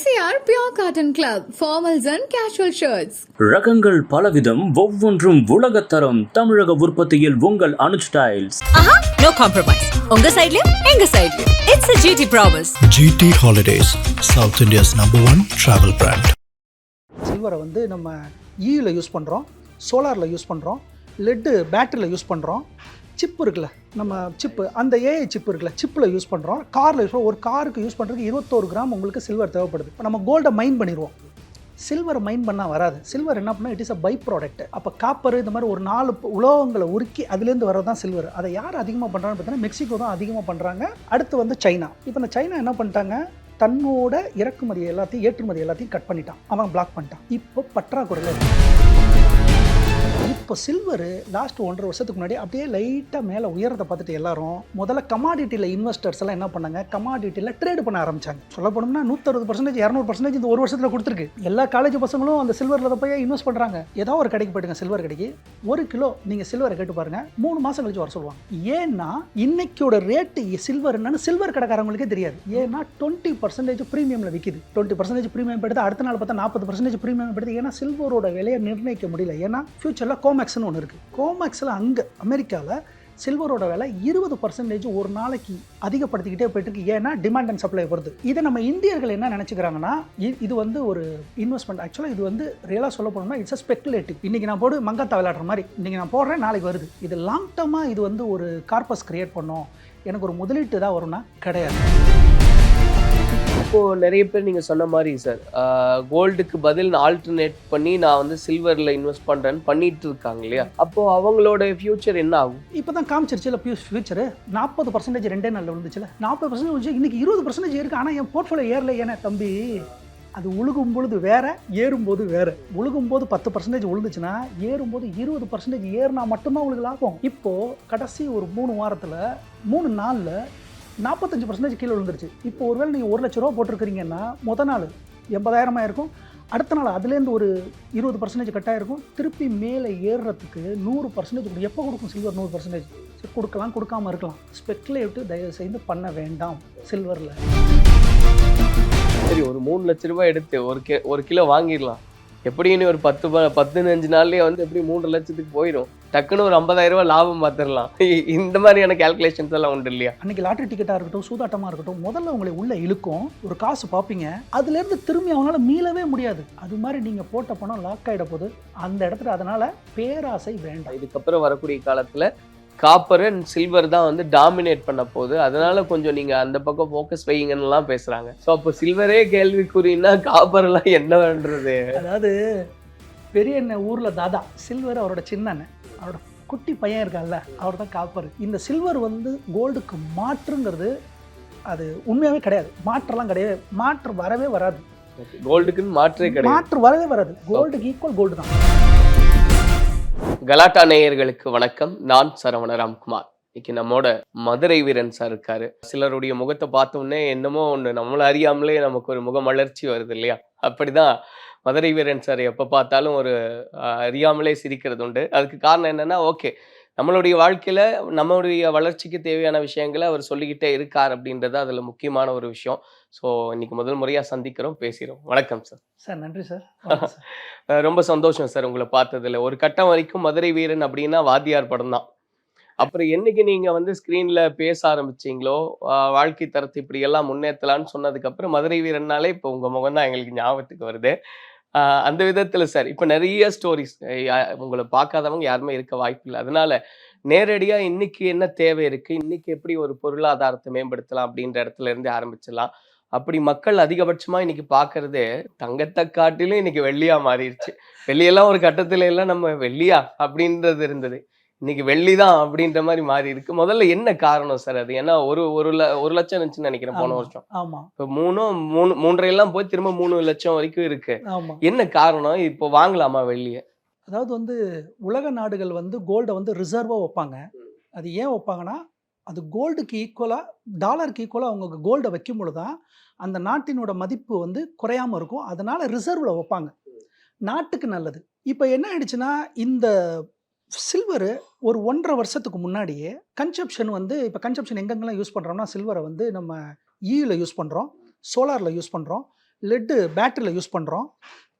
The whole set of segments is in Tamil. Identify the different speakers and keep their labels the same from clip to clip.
Speaker 1: MCR Pure Cotton Club, formals and casual shirts.
Speaker 2: ரகங்கள் பலவிதம் ஒவ்வொன்றும் உலகத்தரம். தமிழக உற்பத்தியில் உங்கள் அனுஜ் ஸ்டைல்ஸ்
Speaker 3: ஆஹா நோ காம்ப்ரமைஸ் உங்க சைடுலயும் எங்க சைடுலயும் it's a GT promise
Speaker 4: GT Holidays, South India's number one travel brand.
Speaker 5: சில்வரை வந்து நம்ம ஈயில் யூஸ் பண்ணுறோம் சோலாரில் யூஸ் பண்ணுறோம் லெட்டு பேட்டரியில் யூஸ் பண்ணுறோம் சிப் இருக்குல்ல நம்ம சிப்பு அந்த ஏஐ சிப் இருக்குல்ல சிப்பில் யூஸ் பண்ணுறோம் காரில் யூஸ் ஒரு காருக்கு யூஸ் பண்ணுறதுக்கு இருபத்தோரு கிராம் உங்களுக்கு சில்வர் தேவைப்படுது. இப்போ நம்ம கோல்டை மைன் பண்ணிடுவோம். சில்வரை மைன் பண்ணால் வராது. சில்வர் என்ன பண்ணால் it is a by product அப்போ காப்பர் இந்த மாதிரி ஒரு நாலு உலோகங்களை உருக்கி அதுலேருந்து வரது தான் சில்வர் அதை யார் அதிகமாக பண்ணுறான்னு பார்த்தீங்கன்னா மெக்சிகோ தான் அதிகமாக பண்ணுறாங்க அடுத்து வந்து சைனா இப்போ இந்த சைனா என்ன பண்ணிட்டாங்க? தன்னோட இறக்குமதி எல்லாத்தையும் ஏற்றுமதி எல்லாத்தையும் கட் பண்ணிட்டான். அவன் பிளாக் பண்ணிட்டான். இப்போ பற்றாக்குறையில் இருக்கு. இப்போ சில்வர் லாஸ்ட் ஒன்றரை வருஷத்துக்கு முன்னாடி அப்படியே லைட்டாக மேலே உயரத்தை பார்த்துட்டு எல்லாரும் முதல்ல கமாடிட்டியில் இன்வெஸ்டர்ஸ் எல்லாம் என்ன பண்ணாங்க? கமாடிட்டியில் ட்ரேட் பண்ண ஆரம்பிச்சாங்க. சொல்ல போனோம்னா நூற்றறுபது பர்சன்டேஜ் இரநூறு பர்சன்டேஜ் இந்த ஒரு வருஷத்தில் கொடுத்துருக்கு. எல்லா காலேஜ் பசங்களும் அந்த சில்வரில் போய் இன்வெஸ்ட் பண்ணுறாங்க ஏதோ ஒரு கடைக்கு போயிடுங்க சில்வர் கடைக்கு. ஒரு கிலோ நீங்கள் சில்வரை கேட்டு பாருங்கள் மூணு மாதம் கழிச்சு வர சொல்லுவாங்க. ஏன்னா இன்னைக்கோட ரேட்டு சில்வர் என்னன்னு சில்வர் கடைக்காரங்களுக்கே தெரியாது. ஏன்னா டுவெண்ட்டி பர்சன்டேஜ் ப்ரீமியமில் விற்கிது டுவெண்ட்டி பர்சன்டேஜ் ப்ரீமியம் எடுத்து அடுத்த நாள் பார்த்தா நாற்பது பர்சன்டேஜ் ப்ரீமியம் எடுத்து ஏன்னா சில்வரோட விலையை நிர்ணயிக்க முடியல. ஏன்னா ஃபியூச்சரில் கோமேக்ஸ்னு ஒன்று இருக்குது கோமேக்ஸில் அங்கே அமெரிக்காவில் சில்வரோட விலை இருபது பர்சன்டேஜ் ஒரு நாளைக்கு அதிகப்படுத்திக்கிட்டே போயிட்டு இருக்கு ஏன்னா டிமாண்ட் அண்ட் சப்ளை வருது இதை நம்ம இந்தியர்கள் என்ன நினச்சிக்கிறாங்கன்னா இது வந்து ஒரு இன்வெஸ்ட்மெண்ட் ஆக்சுவலாக இது வந்து ரியலாக சொல்ல போனோம்னா இட்ஸ் அ ஸ்பெக்குலேட்டிவ் இன்னைக்கு நான் போடு மங்காத்தா விளையாடுற மாதிரி. இன்னைக்கு நான் போடுறேன் நாளைக்கு வருது. இது லாங் டர்மாக இது வந்து ஒரு கார்பஸ் கிரியேட் பண்ணும். எனக்கு ஒரு முதலீட்டு தான் வரும்னா கிடையாது.
Speaker 6: இப்போ நிறைய பேர் நீங்க சொன்ன மாதிரி சார் கோல்டுக்கு பதில் ஆல்டர்னேட் பண்ணி நான் வந்து சில்வர்ல இன்வெஸ்ட் பண்றேன்னு பண்ணிட்டு இருக்காங்க இல்லையா? அப்போ அவங்களோட ஃபியூச்சர் என்ன ஆகும்?
Speaker 5: இப்போ தான் காமிச்சிருச்சுல ஃபியூச்சர் நாற்பது பர்சன்டேஜ் ரெண்டே நாளில் விழுந்துச்சுல. நாற்பது பர்சன்டேஜ் இன்னைக்கு இருபது பர்சன்டேஜ் இருக்குது ஆனால் என் போர்ட்ஃபோலியோ ஏறல. ஏன்னா தம்பி அது உழுகும் பொழுது வேற ஏறும்போது வேற. உழுகும் போது பத்து பர்சன்டேஜ் விழுந்துச்சுன்னா ஏறும்போது இருபது பர்சன்டேஜ் ஏறினா மட்டும்தான் உங்களுக்கு லாபம். இப்போ கடைசி ஒரு மூணு வாரத்தில் மூணு நாளில் நாற்பத்தஞ்சு பர்சன்டேஜ் கீழே விழுந்துருச்சு. இப்போ ஒருவேளை நீங்கள் ஒரு லட்ச ரூபா போட்டிருக்கிறீங்கன்னா முத நாள் எண்பதாயிரமாக இருக்கும். அடுத்த நாள் அதுலேருந்து ஒரு இருபது பர்சன்டேஜ் கட்டாயிருக்கும் திருப்பி மேலே ஏறுறதுக்கு நூறு பர்சன்டேஜ் எப்போ கொடுக்கும் சில்வர் நூறு பர்சன்டேஜ் சரி கொடுக்கலாம் கொடுக்காம இருக்கலாம். ஸ்பெக்குலேட்டு தயவு செய்து பண்ண வேண்டாம் சில்வரில்
Speaker 6: சரி ஒரு மூணு லட்ச ரூபாய் எடுத்து ஒரு கே ஒரு கிலோ வாங்கிடலாம். எப்படின்னு ஒரு பத்து பதினஞ்சு நாள்லயே வந்து எப்படி மூன்று லட்சத்துக்கு போயிடும் டக்குன்னு ஒரு ஐம்பதாயிரம் ரூபாய் லாபம் பார்த்துடலாம் இந்த மாதிரியான கால்குலேஷன்ஸ் எல்லாம் உண்டு இல்லையா?
Speaker 5: அன்னைக்கு லாட்டரி டிக்கெட்டாக இருக்கட்டும் சூதாட்டமாக இருக்கட்டும் முதல்ல உங்களை உள்ள இழுக்கும் ஒரு காசு பார்ப்பீங்க அதுலேருந்து திரும்பி அவங்களால மீளவே முடியாது. அது மாதிரி நீங்கள் போட்ட பணம் லாக் ஆகிட போது அந்த இடத்துல அதனால் பேராசை வேண்டாம்.
Speaker 6: இதுக்கப்புறம் வரக்கூடிய காலத்துல காப்பர் அண்ட் சில்வர் தான் வந்து டாமினேட் பண்ண போகுது. அதனால கொஞ்சம் நீங்க அந்த பக்கம் ஃபோக்கஸ் வைங்கன்னு எல்லாம் பேசுறாங்க. ஸோ அப்போ சில்வரே கேள்விக்குறின்னா காப்பர் எல்லாம் என்ன பண்றது?
Speaker 5: அதாவது பெரிய அண்ணன் ஊரில் தாதா சில்வர் அவரோட சின்ன அண்ணன். அவரோட குட்டி பையன் இருக்கான்ல அவர் தான் காப்பர். இந்த சில்வர் வந்து கோல்டுக்கு மாற்றுங்கிறது அது உண்மையாகவே கிடையாது. மாற்றலாம் கிடையாது. மாற்று வரவே வராது.
Speaker 6: கோல்டுக்குன்னு மாற்றே கிடையாது.
Speaker 5: மாற்று வரவே வராது. கோல்டுக்கு ஈக்குவல் கோல்டு தான்.
Speaker 6: கலாட்டா நேயர்களுக்கு வணக்கம். நான் சரவண ராம்குமார். இன்னைக்கு நம்மோட மதுரை வீரன் சார் இருக்காரு. சிலருடைய முகத்தை பார்த்தோன்னே என்னமோ ஒன்று நம்மள அறியாமலே நமக்கு ஒரு முகமலர்ச்சி வருது இல்லையா? அப்படிதான் மதுரை வீரன் சார் எப்போ பார்த்தாலும் ஒரு அறியாமலே சிரிக்கிறது உண்டு அதுக்கு காரணம் என்னன்னா ஓகே நம்மளுடைய வாழ்க்கையில நம்மளுடைய வளர்ச்சிக்கு தேவையான விஷயங்களை அவர் சொல்லிக்கிட்டே இருக்கார் அப்படின்றது அதுல முக்கியமான ஒரு விஷயம். ஸோ இன்னைக்கு முதல் முறையா சந்திக்கிறோம் பேசுகிறோம் வணக்கம் சார்.
Speaker 5: சார் நன்றி சார்.
Speaker 6: ரொம்ப சந்தோஷம் சார் உங்களை பார்த்ததுல. ஒரு கட்டம் வரைக்கும் மதுரை வீரன் அப்படின்னா வாத்தியார் படம் தான். அப்புறம் என்னைக்கு நீங்க வந்து ஸ்க்ரீன்ல பேச ஆரம்பிச்சீங்களோ வாழ்க்கை தரத்தை இப்படி எல்லாம் முன்னேற்றலாம்னு சொன்னதுக்கு அப்புறம் மதுரை வீரன்னாலே இப்போ உங்க முகம் தான் எங்களுக்கு ஞாபகத்துக்கு வருது. அந்த விதத்தில் சார். இப்போ நிறைய ஸ்டோரிஸ் உங்களை பார்க்காதவங்க யாருமே இருக்க வாய்ப்பு இல்லை. அதனால நேரடியாக இன்னைக்கு என்ன தேவை இருக்குது இன்னைக்கு எப்படி ஒரு பொருளாதாரத்தை மேம்படுத்தலாம் அப்படின்ற இடத்துல இருந்து ஆரம்பிச்சிடலாம். அப்படி மக்கள் அதிகபட்சமாக இன்னைக்கு பார்க்கறது தங்கத்தை காட்டிலும் இன்னைக்கு வெள்ளியா மாறிடுச்சு. வெள்ளியெல்லாம் ஒரு கட்டத்துல எல்லாம் நம்ம வெள்ளியா அப்படின்றது இருந்தது. இன்னைக்கு வெள்ளி தான் அப்படின்ற மாதிரி மாறி இருக்கு. முதல்ல என்ன காரணம் சார் அது? ஏன்னா ஒரு ஒரு ஒரு லட்சம் இருந்துச்சுன்னு நினைக்கிறேன் போன. வருஷம்.
Speaker 5: ஆமா.
Speaker 6: இப்போ மூணும் மூணு மூன்றரை எல்லாம் போய் திரும்ப மூணு லட்சம் வரைக்கும் இருக்கு.
Speaker 5: ஆமா.
Speaker 6: என்ன காரணம்? இப்போ வாங்கலாமா வெள்ளிய
Speaker 5: அதாவது வந்து உலக நாடுகள் வந்து கோல்டை வந்து ரிசர்வாக வைப்பாங்க. அது ஏன் வைப்பாங்கன்னா அது கோல்டுக்கு ஈக்குவலாக டாலருக்கு ஈக்குவலாக அவங்க கோல்டை வைக்கும் பொழுது தான் அந்த நாட்டினோட மதிப்பு வந்து குறையாம இருக்கும். அதனால ரிசர்வில் வைப்பாங்க. நாட்டுக்கு நல்லது. இப்போ என்ன ஆயிடுச்சுன்னா இந்த சில்வரு ஒரு ஒன்றரை வருஷத்துக்கு முன்னாடியே கன்சப்ஷன் வந்து இப்போ கன்செப்ஷன் எங்கெங்கெல்லாம் யூஸ் பண்ணுறோம்னா சில்வரை வந்து நம்ம e ஈயில் யூஸ் பண்ணுறோம் சோலாரில் யூஸ் பண்ணுறோம் லெட்டு பேட்டரியில் யூஸ் பண்ணுறோம்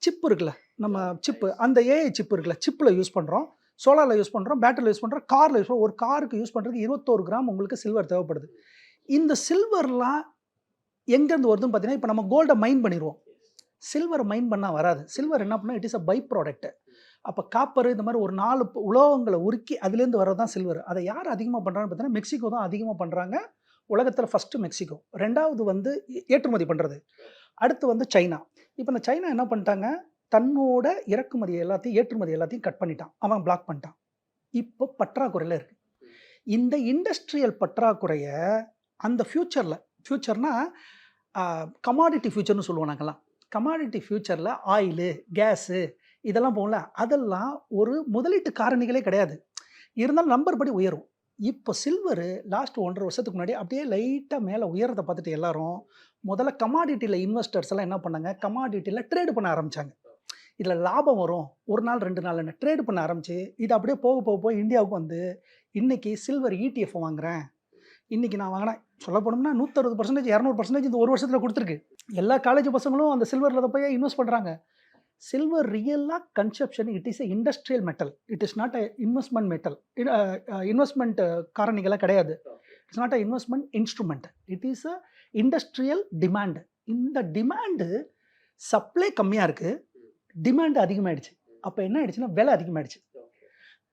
Speaker 5: சிப் இருக்குல்ல நம்ம சிப்பு அந்த ஏஐ சிப் இருக்குல்ல சிப்பில் யூஸ் பண்ணுறோம் சோலாரில் யூஸ் பண்ணுறோம் பேட்டரியில் யூஸ் பண்ணுறோம் காரில் யூஸ் பண்ணுறோம் ஒரு காருக்கு யூஸ் பண்ணுறதுக்கு இருபத்தோரு கிராம் உங்களுக்கு சில்வர் தேவைப்படுது. இந்த சில்வர்லாம் எங்கேருந்து வருதுன்னு பார்த்தீங்கன்னா இப்போ நம்ம கோல்டை மைன் பண்ணிடுவோம் சில்வர் மைன் பண்ணால் வராது. சில்வர் என்ன பண்ணால் it is a by product அப்போ காப்பர் இந்த மாதிரி ஒரு நாலு உலோகங்களை உருக்கி அதுலேருந்து வர்றது தான் சில்வர் அதை யார் அதிகமாக பண்ணுறாங்கன்னு பார்த்தீங்கன்னா மெக்சிகோ தான் அதிகமாக பண்ணுறாங்க உலகத்தில் ஃபஸ்ட்டு மெக்சிகோ. ரெண்டாவது வந்து ஏ- ஏற்றுமதி பண்ணுறது அடுத்து வந்து சைனா. இப்போ இந்த சைனா என்ன பண்ணிட்டாங்க? தன்னோட இறக்குமதி எல்லாத்தையும் ஏற்றுமதி எல்லாத்தையும் கட் பண்ணிட்டான். அவன் பிளாக் பண்ணிட்டான். இப்போ பற்றாக்குறையில் இருக்குது இந்த இண்டஸ்ட்ரியல் பற்றாக்குறையை அந்த ஃப்யூச்சரில் ஃப்யூச்சர்னால் கமாடிட்டி ஃப்யூச்சர்னு சொல்லுவோம் நாங்கள்லாம் கமாடிட்டி ஃப்யூச்சரில் ஆயிலு கேஸு இதெல்லாம் போகல அதெல்லாம் ஒரு முதலீட்டு காரணிகளே கிடையாது. இருந்தாலும் நம்பர் படி உயரும். இப்போ சில்வரு லாஸ்ட் ஒன்றரை வருஷத்துக்கு முன்னாடி அப்படியே லைட்டாக மேலே உயரத்தை பார்த்துட்டு எல்லாரும் முதல்ல கமாடிட்டியில் இன்வெஸ்டர்ஸ் எல்லாம் என்ன பண்ணாங்க? கமாடிட்டியில் ட்ரேடு பண்ண ஆரம்பித்தாங்க இதில் லாபம் வரும். ஒரு நாள் ரெண்டு நாள் என்ன ட்ரேடு பண்ண ஆரம்பிச்சு இது அப்படியே போக போக போக இந்தியாவுக்கு வந்து இன்றைக்கி சில்வர் இடிஎஃப் வாங்குறேன். இன்றைக்கி நான் வாங்கினேன் சொல்ல போனோம்னா நூற்றறுபது பர்சன்டேஜ் இரநூறு பர்சன்டேஜ் இந்த ஒரு வருஷத்தில் கொடுத்துருக்கு. எல்லா காலேஜ் பசங்களும் அந்த சில்வரில் போய் இன்வெஸ்ட் பண்ணுறாங்க சில்வர் ரியலாக conception it is a industrial metal it is not a investment metal investment காரணிகளாக கிடையாது. It's not a investment instrument it is a industrial demand இந்த டிமாண்டு சப்ளை கம்மியாக இருக்குது டிமாண்ட் அதிகமாகிடுச்சு அப்போ என்ன ஆயிடுச்சுன்னா விலை அதிகமாகிடுச்சு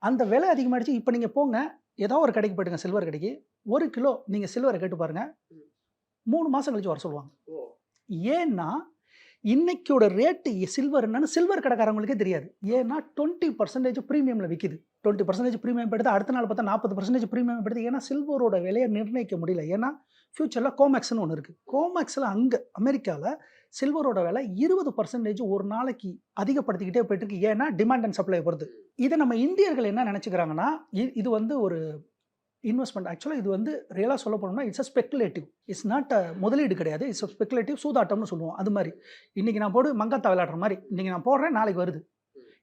Speaker 5: அந்த விலை அதிகமாகிடுச்சு இப்போ நீங்கள் போங்க. ஏதோ ஒரு கடைக்கு போயிட்டுங்க சில்வர் கடைக்கு. ஒரு கிலோ நீங்கள் சில்வரை கேட்டு பாருங்க. மூணு மாதம் கழிச்சு வர சொல்லுவாங்க. ஏன்னா இன்னைக்கோட ரேட்டு சில்வர் என்னன்னு சில்வர் கடைக்காரங்களுக்கே தெரியாது. ஏன்னா டுவெண்ட்டி பர்சன்டேஜ் ப்ரீமியமில் விற்கிது டுவெண்ட்டி பர்சன்டேஜ் ப்ரீமியம் எடுத்து அடுத்த நாள் பார்த்தா நாற்பது பர்சன்டேஜ் ப்ரீமியம் எடுத்து ஏன்னா சில்வரோட விலையை நிர்ணயிக்க முடியல. ஏன்னா ஃப்யூச்சரில் கோமேக்ஸ்னு ஒன்று இருக்குது கோமேக்ஸில் அங்கே அமெரிக்காவில் சில்வரோட விலை இருபது பர்சன்டேஜ் ஒரு நாளைக்கு அதிகப்படுத்திக்கிட்டே போயிட்டு இருக்கு. ஏன்னா டிமாண்ட் அண்ட் சப்ளை பொறுத்து. இதை நம்ம இந்தியர்கள் என்ன நினச்சிக்கிறாங்கன்னா இது வந்து ஒரு இன்வெஸ்ட்மெண்ட் ஆக்சுவலாக இது வந்து ரியலாக சொல்ல போனோம்னா it's a speculative it's not a முதலீடு கிடையாது. இட்ஸ் ஸ்பெக்குலேட்டிவ் சூதாட்டம்னு சொல்லுவோம். அது மாதிரி. இன்றைக்கி நான் போடு மங்காத்தா விளையாடுற மாதிரி. இன்றைக்கி நான் போடுறேன் நாளைக்கு வருது.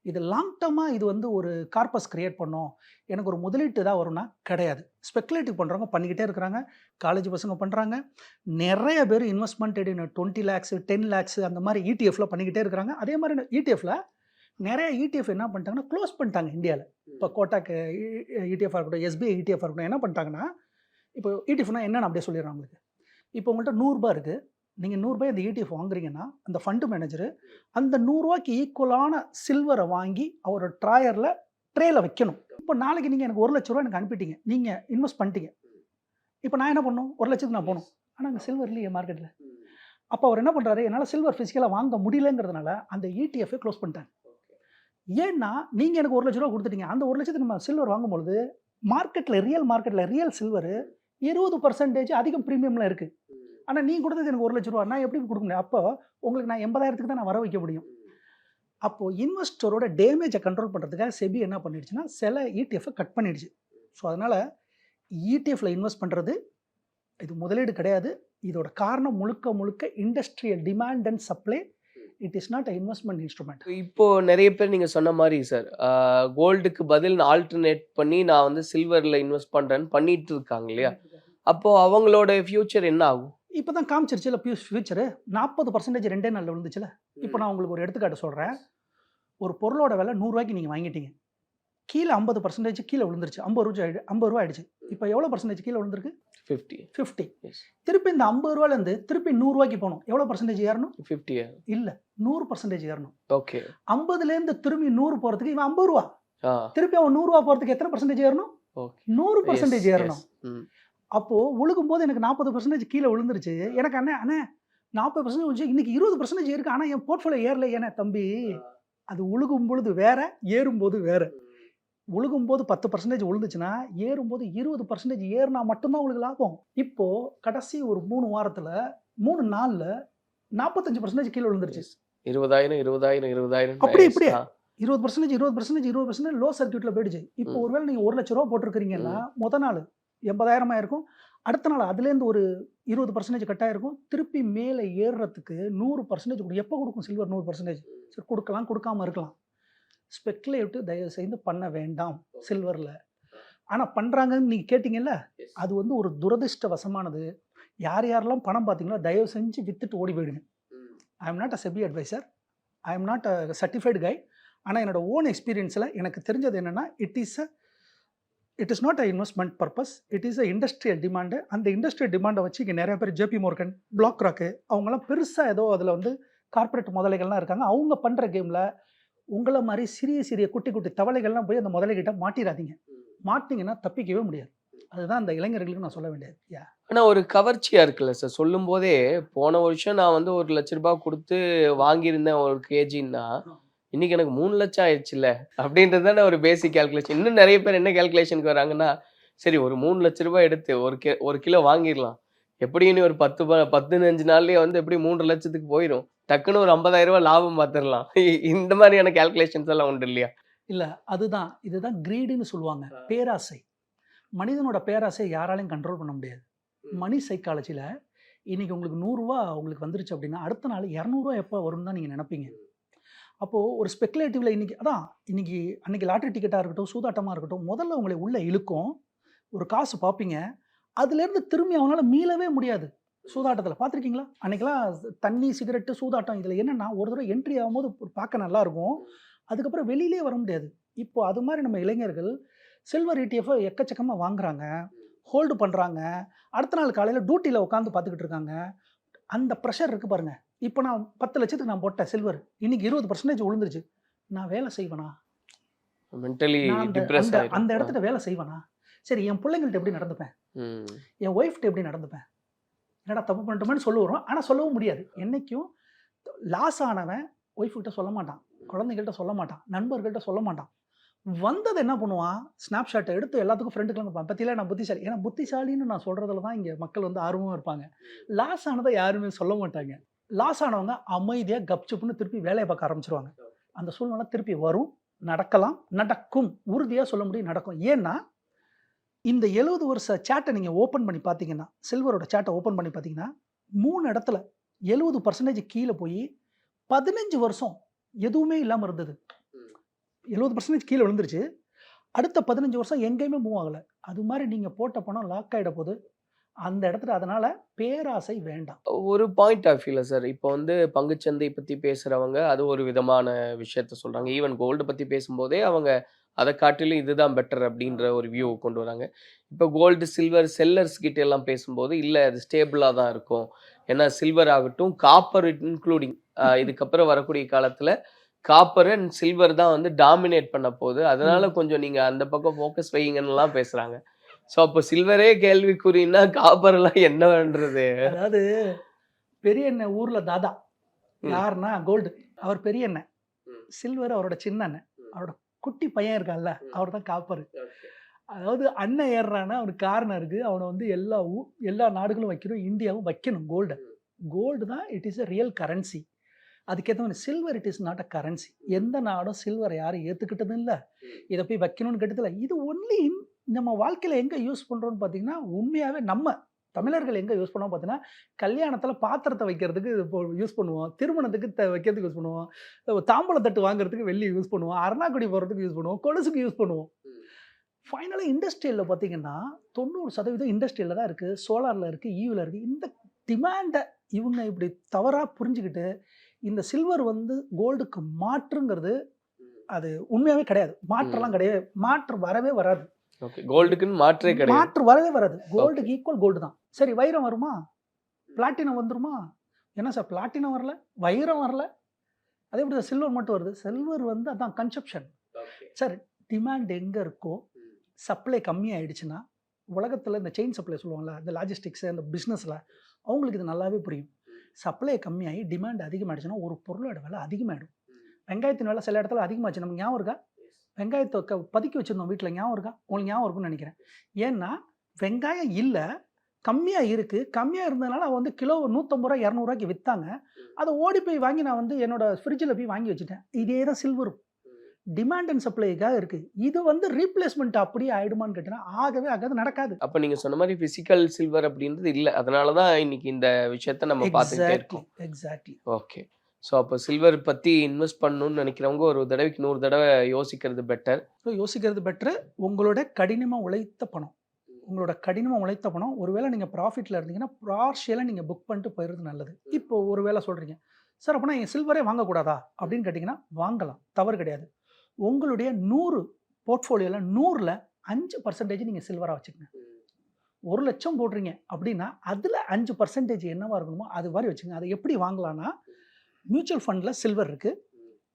Speaker 5: இது லாங் டர்மாக இது வந்து ஒரு கார்பஸ் கிரியேட் பண்ணோம். எனக்கு ஒரு முதலீட்டு தான் வரும்னா கிடையாது. ஸ்பெக்குலேட்டிவ் பண்ணுறவங்க பண்ணிக்கிட்டே இருக்கிறாங்க. காலேஜ் பசங்க பண்ணுறாங்க நிறைய பேர் investment twenty lakhs ten lakhs அந்த மாதிரி இடிஎஃப்ல பண்ணிக்கிட்டே இருக்கிறாங்க. அதே மாதிரி இடிஎஃப்ல நிறைய இடிஎஃப் என்ன பண்ணிட்டாங்கன்னா க்ளோஸ் பண்ணிட்டாங்க இந்தியாவில் இப்போ கோட்டாக்கு இடிஎஃப் இருக்கட்டும் எஸ்பிஐ இடிஎஃப் இருக்கட்டும் என்ன பண்ணிட்டாங்கன்னா இப்போ இடிஎஃப்னா என்னன்னு அப்படியே சொல்லிடுறாங்க உங்களுக்கு. இப்போ உங்கள்கிட்ட நூறுரூபா இருக்குது நீங்கள் நூறுரூபா இந்த இடிஎஃப் வாங்குறீங்கன்னா அந்த ஃபண்டு மேனேஜர் அந்த நூறுரூவாய்க்கு ஈக்குவலான சில்வரை வாங்கி அவரோட ட்ராயரில் ட்ரேல வைக்கணும். இப்போ நாளைக்கு நீங்கள் எனக்கு ஒரு லட்ச ரூபா எனக்கு அனுப்பிட்டீங்க. நீங்கள் இன்வெஸ்ட் பண்ணிட்டீங்க. இப்போ நான் என்ன பண்ணணும்? ஒரு லட்சத்துக்கு நான் போகணும். ஆனால் அங்கே சில்வர் இல்லையே மார்க்கெட்டில் அப்போ அவர் என்ன பண்ணுறாரு என்னால் சில்வர் ஃபிசிக்கலாக வாங்க முடியலங்கிறதுனால அந்த E இடிஎஃப்பை க்ளோஸ் பண்ணிட்டாங்க. ஏன்னா நீங்கள் எனக்கு ஒரு லட்ச ரூபா கொடுத்துட்டீங்க. அந்த ஒரு லட்சத்துக்கு நம்ம சில்வர் வாங்கும்பொழுது மார்க்கெட்டில் ரியல் மார்க்கெட்டில் ரியல் சில்வர் இருபது பர்சன்டேஜ் அதிகம் ப்ரீமியம்லாம் இருக்குது ஆனால் நீ கொடுத்தது எனக்கு ஒரு லட்ச ரூபா. நான் எப்படி கொடுக்க முடியும்? அப்போ உங்களுக்கு நான் எண்பதாயிரத்துக்கு தான் நான் வர வைக்க முடியும். அப்போது இன்வெஸ்டரோட டேமேஜை கண்ட்ரோல் பண்ணுறதுக்காக செபி என்ன பண்ணிடுச்சுன்னா சில இடிஎஃப்பை கட் பண்ணிடுச்சு. ஸோ அதனால் இடிஎஃப்ல இன்வெஸ்ட் பண்ணுறது இது முதலீடு கிடையாது. இதோட காரணம் முழுக்க முழுக்க industrial demand and supply it is not a investment instrument
Speaker 6: இப்போ நிறைய பேர் நீங்க சொன்ன மாதிரி சார் கோல்டுக்கு பதில் நான் ஆல்டர்னேட் பண்ணி நான் வந்து சில்வர்ல இன்வெஸ்ட் பண்றேன்னு பண்ணிட்டு இருக்காங்க இல்லையா? அப்போ அவங்களோட ஃபியூச்சர் என்ன ஆகும்?
Speaker 5: இப்போ தான் காமிச்சிருச்சுல பியூஸ் ஃபியூச்சரு நாற்பது பர்சன்டேஜ் ரெண்டே நாளில் விழுந்துச்சுல. இப்போ நான் உங்களுக்கு ஒரு எடுத்துக்காட்டு சொல்கிறேன் ஒரு பொருளோட விலை நூறுரூவாய்க்கு நீங்கள் வாங்கிட்டீங்க. கீழே ஐம்பது பர்சன்டேஜ் கீழே விழுந்துருச்சு. ஐம்பது ரூபா ஆயிடு ஐம்பது ரூபா ஆயிடுச்சு. இப்போ எவ்வளோ பர்சன்டேஜ் கீழே விழுந்திருக்கு?
Speaker 6: Fifty
Speaker 5: fifty. திருப்பி இந்த ஐம்பது ரூபாலேருந்து திருப்பி நூறுரூவாய்க்கு போகணும். எவ்வளோ பர்சன்டேஜ் ஏறணும்?
Speaker 6: ஃபிஃப்டி
Speaker 5: இல்லை நூறு பர்சன்டேஜ் ஏறணும்.
Speaker 6: ஓகே
Speaker 5: ஐம்பதுலேருந்து திரும்பி நூறு போகிறதுக்கு இவன் ஐம்பது ரூபா. திருப்பி அவன் நூறுரூவா போகிறதுக்கு எத்தனை பர்சன்டேஜ் ஏறணும்? நூறு பர்சன்டேஜ் ஏறணும்.
Speaker 6: ம்.
Speaker 5: அப்போது உழுகும் போது எனக்கு நாற்பது பர்சன்டேஜ் கீழே விழுந்துருச்சு. எனக்கு அண்ணே அண்ணே நாற்பது பர்சன்டேஜ் இன்னைக்கு இருபது பர்சன்டேஜ் இருக்கு ஆனால் என் போர்ட்ஃபோலியோ ஏறல ஏன்னா தம்பி அது உழுகும் பொழுது வேற ஏறும்போது வேற. உழுகும் போது பத்து பர்சன்டேஜ் விழுந்துச்சுன்னா ஏறும்போது இருபது பர்சன்டேஜ் ஏறினா மட்டும்தான் உங்களுக்கு லாபம். இப்போ கடைசி ஒரு மூணு வாரத்தில் மூணு நாளில் நாற்பத்தஞ்சு பர்சன்டேஜ் கீழே விழுந்துருச்சு.
Speaker 6: இருபதாயிரம் இருபதாயிரம் இருபதாயிரம்.
Speaker 5: அப்படி இப்படியே? இருபது பர்சன்டேஜ் இருபது பர்சன்டேஜ் இருபது பர்சன்டேஜ் லோ சர்க்யூட்ல போயிடுச்சு. இப்போ. ஒருவேளை நீங்கள் ஒரு லட்ச ரூபா போட்டிருக்கிறீங்கன்னா முத நாள் எண்பதாயிரமா இருக்கும். அடுத்த நாள் அதுலேருந்து ஒரு இருபது பர்சன்டேஜ் கட்டாயிருக்கும் திருப்பி மேலே ஏறுறதுக்கு நூறு பர்சன்டேஜ் கொடு. எப்போ கொடுக்கும்? சில்வர் நூறு பர்சன்டேஜ் சரி கொடுக்கலாம் கொடுக்காம இருக்கலாம். ஸ்பெக்குலேட்டு தயவு செய்து பண்ண வேண்டாம் சில்வரில் ஆனால் பண்ணுறாங்கன்னு நீங்கள் கேட்டிங்கல்ல? அது வந்து ஒரு துரதிர்ஷ்டவசமானது. யார் யாரெல்லாம் பணம் பார்த்தீங்களோ தயவு செஞ்சு வித்துட்டு ஓடி போயிடுங்க. I am not a SEBI advisor I am not a certified guy ஆனால் என்னோட ஓன் எக்ஸ்பீரியன்ஸில் எனக்கு தெரிஞ்சது என்னென்னா it is a it is not a investment purpose it is a industrial demand அந்த இண்டஸ்ட்ரியல் டிமாண்டை வச்சு இங்கே நிறைய பேர் ஜேபி மோர்கன் பிளாக் ராக்கு அவங்களாம் பெருசாக ஏதோ அதில் வந்து கார்ப்பரேட் முதலைகள்லாம் இருக்காங்க. அவங்க பண்ணுற கேமில் உங்களை மாதிரி சிறிய சிறிய குட்டி குட்டி தவளைகள்லாம் போய் அந்த முதலைகிட்ட மாட்டிடாதீங்க மாட்டிங்கன்னா தப்பிக்கவே முடியாது. அதுதான் அந்த இளைஞர்களுக்கு நான் சொல்ல வேண்டியது. யா.
Speaker 6: ஆனா ஒரு கவர்ச்சியா இருக்குல்ல சார். சொல்லும் போதே போன வருஷம் நான் வந்து ஒரு லட்ச ரூபாய் கொடுத்து வாங்கியிருந்தேன் ஒரு கேஜின்னா இன்னைக்கு எனக்கு மூணு லட்சம் ஆயிடுச்சுல்ல? அப்படின்றது தானே ஒரு பேசிக் கால்குலேஷன் இன்னும் நிறைய பேர் என்ன கால்குலேஷனுக்கு வராங்கன்னா சரி ஒரு மூணு லட்ச ரூபாய் எடுத்து ஒரு கி ஒரு கிலோ வாங்கிடலாம். எப்படி இனி ஒரு பத்து பதினஞ்சு நாள்லயே வந்து எப்படி மூன்று லட்சத்துக்கு போயிடும் டக்குன்னு ஒரு ஐம்பதாயிரம் ரூபாய் லாபம் பார்த்துடலாம் இந்த மாதிரியான கால்குலேஷன்ஸ் எல்லாம் உண்டு இல்லையா?
Speaker 5: இல்லை அதுதான். இதுதான் கிரீடுன்னு சொல்லுவாங்க. பேராசை. மனிதனோட பேராசை யாராலையும் கண்ட்ரோல் பண்ண முடியாது. மணி சைக்காலஜியில் இன்னைக்கு உங்களுக்கு நூறுரூவா உங்களுக்கு வந்துருச்சு அப்படின்னா அடுத்த நாள் இரநூறுவா எப்போ வரும்னு தான் நீங்கள் நினைப்பீங்க. அப்போது ஒரு ஸ்பெக்குலேட்டிவ்ல இன்னைக்கு அதான் இன்னைக்கு அன்னைக்கு லாட்டரி டிக்கெட்டாக இருக்கட்டும் சூதாட்டமாக இருக்கட்டும் முதல்ல உங்களை உள்ள இழுக்கும். ஒரு காசு பார்ப்பீங்க அதுலேருந்து திரும்பி அவனால் மீளவே முடியாது. சூதாட்டத்தில். பார்த்துருக்கீங்களா? அன்னைக்கெல்லாம் தண்ணி சிகரெட்டு சூதாட்டம் இதில் என்னென்னா ஒரு தடவை என்ட்ரி ஆகும்போது பார்க்க நல்லா இருக்கும் அதுக்கப்புறம் வெளியிலே வர முடியாது. இப்போ அது மாதிரி நம்ம இளைஞர்கள் சில்வர் E ETF -அ எக்கச்சக்கமாக வாங்குறாங்க ஹோல்டு பண்ணுறாங்க அடுத்த நாள் காலையில் டியூட்டியில் உட்காந்து பார்த்துக்கிட்டு இருக்காங்க. அந்த ப்ரெஷர் இருக்குது பாருங்க. இப்போ நான் பத்து லட்சத்துக்கு நான் போட்டேன் சில்வர் இன்னைக்கு இருபது பர்சன்டேஜ் விழுந்துருச்சு. நான் வேலை செய்வேனா?
Speaker 6: மென்டலி
Speaker 5: அந்த இடத்துல வேலை செய்வேனா? சரி என் பிள்ளைங்கள்ட்ட எப்படி நடந்துப்பேன்? என் ஒய்ஃப்ட்ட எப்படி நடந்துப்பேன்? என்னடா தப்பு பண்ணிட்டோமேன்னு சொல்ல வரும் ஆனால் சொல்லவும் முடியாது. என்னைக்கும் லாஸ் ஆனவன் ஒய்ஃப்கிட்ட சொல்ல மாட்டான். குழந்தைகள்கிட்ட சொல்ல மாட்டான். நண்பர்கள்ட்ட சொல்ல மாட்டான். வந்தது என்ன பண்ணுவான்? ஸ்னாப்ஷாட்டை எடுத்து எல்லாத்துக்கும் ஃப்ரெண்டுக்கெல்லாம் கொடுப்பான் பற்றிலாம் நான் புத்திசாலி ஏன்னா புத்திசாலின்னு நான் சொல்கிறதுல தான் இங்கே மக்கள் வந்து ஆர்வமாக இருப்பாங்க. லாஸ் ஆனதை யாருமே சொல்ல மாட்டாங்க. லாஸ் ஆனவங்க அமைதியாக கப்சுப்புன்னு திருப்பி வேலையை பார்க்க ஆரம்பிச்சிருவாங்க. அந்த சூழ்நிலை திருப்பி வரும் நடக்கலாம் நடக்கும். உறுதியாக சொல்ல முடியும் நடக்கும். ஏன்னா இந்த எழுபது வருஷ சேட்டை நீங்கள் ஓப்பன் பண்ணி பார்த்தீங்கன்னா சில்வரோட சேட்டை ஓப்பன் பண்ணி பார்த்தீங்கன்னா மூணு இடத்துல எழுபது பர்சன்டேஜ் கீழே போய் பதினஞ்சு வருஷம் எதுவுமே இல்லாமல் இருந்தது. எழுபது பர்சன்டேஜ் கீழே விழுந்துருச்சு. அடுத்த பதினஞ்சு வருஷம் எங்கேயுமே மூவ் ஆகலை. அது மாதிரி நீங்கள் போட்ட பணம் லாக் ஆகிட போது அந்த இடத்துல அதனால் பேராசை வேண்டாம்.
Speaker 6: ஒரு பாயிண்ட் ஆஃப் வியூல சார் இப்போ வந்து பங்குச்சந்தை பத்தி பேசுறவங்க அது ஒரு விதமான விஷயத்த சொல்றாங்க. ஈவன் கோல்டு பத்தி பேசும்போதே அவங்க அதை காட்டிலும் இதுதான் பெட்டர் அப்படின்ற ஒரு வியூ கொண்டு வராங்க. இப்போ கோல்டு சில்வர் செல்லர்ஸ் கிட்ட எல்லாம் பேசும்போது இல்லை அது ஸ்டேபிளாக தான் இருக்கும். ஏன்னா சில்வர் ஆகட்டும் காப்பர் இன்க்ளூடிங் இதுக்கப்புறம் வரக்கூடிய காலத்துல காப்பர் அண்ட் சில்வர் தான் வந்து டாமினேட் பண்ண போகுது. அதனால கொஞ்சம் நீங்க அந்த பக்கம் ஃபோக்கஸ் வைங்கன்னுலாம் பேசுறாங்க. ஸோ அப்போ சில்வரே கேள்விக்குறின்னா காப்பர் எல்லாம் என்ன பண்றது?
Speaker 5: அதாவது பெரிய அண்ணன் ஊரில் தாதா. யாருன்னா கோல்டு. அவர் பெரிய அண்ணன். சில்வர் அவரோட சின்ன அண்ணன். அவரோட குட்டி பையன் இருக்கான்ல. அவர் தான் காப்பர். அதாவது அண்ணன் ஏறுறான்னா அவனுக்கு காரணம் இருக்கு. அவனை வந்து எல்லா ஊ எல்லா நாடுகளும் வைக்கணும் இந்தியாவும் வைக்கணும் கோல்டு. கோல்டு தான் it is a real currency அதுக்கேற்ற silver it is not a currency எந்த நாடும் சில்வரை யாரும் ஏற்றுக்கிட்டதும் இல்லை. இதை போய் வைக்கணும்னு கேட்டதில்ல. இது ஒன்லி நம்ம வாழ்க்கையில் எங்கே யூஸ் பண்ணுறோன்னு பார்த்தீங்கன்னா உண்மையாகவே நம்ம தமிழர்கள் எங்கே யூஸ் பண்ணுவோம் பார்த்தீங்கன்னா கல்யாணத்தில் பாத்திரத்தை வைக்கிறதுக்கு யூஸ் பண்ணுவோம். திருமணத்துக்கு த வைக்கிறதுக்கு யூஸ் பண்ணுவோம். தாம்பழ தட்டு வாங்குறதுக்கு வெள்ளி யூஸ் பண்ணுவோம். அருணாக்குடி போகிறதுக்கு யூஸ் பண்ணுவோம். கொலுசுக்கு யூஸ் பண்ணுவோம். ஃபைனலாக இண்டஸ்ட்ரியலில் பார்த்தீங்கன்னா தொண்ணூறு சதவீதம் இண்டஸ்ட்ரியில் தான் இருக்குது சோலாரில் இருக்குது ஈவில் இருக்குது இந்த டிமாண்டை இவங்க இப்படி தவறாக புரிஞ்சுக்கிட்டு இந்த சில்வர் வந்து கோல்டுக்கு மாற்றுங்கிறது அது உண்மையாகவே கிடையாது. மாற்றலாம் கிடையாது மாற்று வரவே வராது.
Speaker 6: கோல்டுக்குன்னு மாற்றே கிடையாது.
Speaker 5: மாற்று வரவே வராது. கோல்டுக்கு ஈக்குவல் கோல்டு தான். சரி வைரம் வருமா? பிளாட்டினம் வந்துருமா? என்ன சார் பிளாட்டினம் வரல? வைரம் வரல? அதே எப்படி சில்வர் மட்டும் வருது. சில்வர் வந்து அதான் கன்செப்ஷன் சார் டிமாண்ட் எங்கே இருக்கோ சப்ளை கம்மியாயிடுச்சுன்னா உலகத்தில் இந்த செயின் சப்ளை சொல்லுவாங்கல்ல இந்த லாஜிஸ்டிக்ஸ் இந்த பிஸ்னஸில் அவங்களுக்கு இது நல்லாவே புரியும். சப்ளை கம்மியாகி டிமாண்ட் அதிகமாகிடுச்சுன்னா ஒரு பொருளோட விலை அதிகமாகிடும் வெங்காயத்தின் விலை சில இடத்துல அதிகமாச்சு. நமக்கு ஞாபகம் இருக்கா? வெங்காயத்தை பதுக்கி வச்சுருந்தோம் வீட்டில் ஞாபகம் இருக்கா? உங்களுக்கு ஞாபகம் இருக்கும்னு நினைக்கிறேன். ஏன்னா வெங்காயம் இல்லை கம்மியாக இருக்குது கம்மியாக இருந்ததுனால வந்து கிலோ நூற்றம்பது ரூபா இரநூறுவாய்க்கு விற்றாங்க அதை ஓடி போய் வாங்கி நான் வந்து என்னோட ஃப்ரிட்ஜில் போய் வாங்கி வச்சுட்டேன். இதே தான் சில்வரும் டிமாண்ட் அண்ட் சப்ளைக்காக இருக்குது இது வந்து ரீப்ளேஸ்மெண்ட் அப்படியே ஆயிடுமான்னு கேட்டீங்கன்னா ஆகவே ஆகாது நடக்காது.
Speaker 6: அப்ப நீங்க சொன்ன மாதிரி பிசிக்கல் சில்வர் அப்படின்றது இல்ல. அதனாலதான் இன்னைக்கு இந்த விஷயத்த நம்ம
Speaker 5: எக்ஸாக்ட்லி
Speaker 6: இருக்கோம்.
Speaker 5: எக்ஸாக்ட்லி
Speaker 6: ஓகே ஸோ அப்போ சில்வர் பத்தி இன்வெஸ்ட் பண்ணணும்னு நினைக்கிறவங்க ஒரு தடவைக்கு நூறு தடவை யோசிக்கிறது பெட்டர்
Speaker 5: ஸோ யோசிக்கிறது பெட்ரு உங்களோட கடினமாக உழைத்த பணம். உங்களோட கடினமாக உழைத்த பணம். ஒருவேளை நீங்கள் ப்ராஃபிட்டில் இருந்தீங்கன்னா ப்ரார்ஷியலாக நீங்கள் புக் பண்ணிட்டு போயிடுறது நல்லது. இப்போ ஒரு வேளை சொல்கிறீங்க சார் அப்போனா என் சில்வரே வாங்கக்கூடாதா? அப்படின்னு கேட்டிங்கன்னா வாங்கலாம். தவறு கிடையாது. உங்களுடைய நூறு போர்ட்ஃபோலியோவில் நூறில் அஞ்சு பர்சன்டேஜ் நீங்கள் சில்வராக வச்சுக்கங்க. ஒரு லட்சம் போடுறீங்க அப்படின்னா அதில் அஞ்சு பர்சன்டேஜ் என்னவா இருக்கணுமோ அது மாதிரி வச்சுங்க அதை எப்படி வாங்கலாம்னா மியூச்சுவல் ஃபண்டில் சில்வர் இருக்குது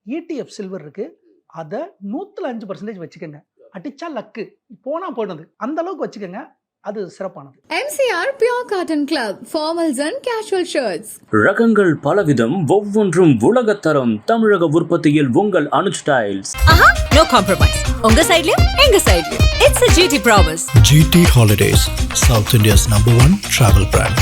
Speaker 5: இடிஎஃப் சில்வர் இருக்குது அதை நூற்றில் அஞ்சு பர்சன்டேஜ் வச்சுக்கோங்க. அடிச்சா லக்கு. போனால் போனது. அந்த அளவுக்கு வச்சுக்கோங்க. அது சிறப்பானது.
Speaker 1: MCR Pure Cotton Club, formals and casual shirts.
Speaker 2: ரகங்கள் பலவிதம் ஒவ்வொன்றும் உலகத்தரம் தமிழக உற்பத்தியில் உங்கள் அனுஜ் ஸ்டைல்ஸ்
Speaker 3: ஆஹா நோ காம்ப்ரமைஸ் உங்க சைடுலயும் எங்க சைடுலயும் it's GT promise
Speaker 4: GT Holidays, South India's number one travel brand.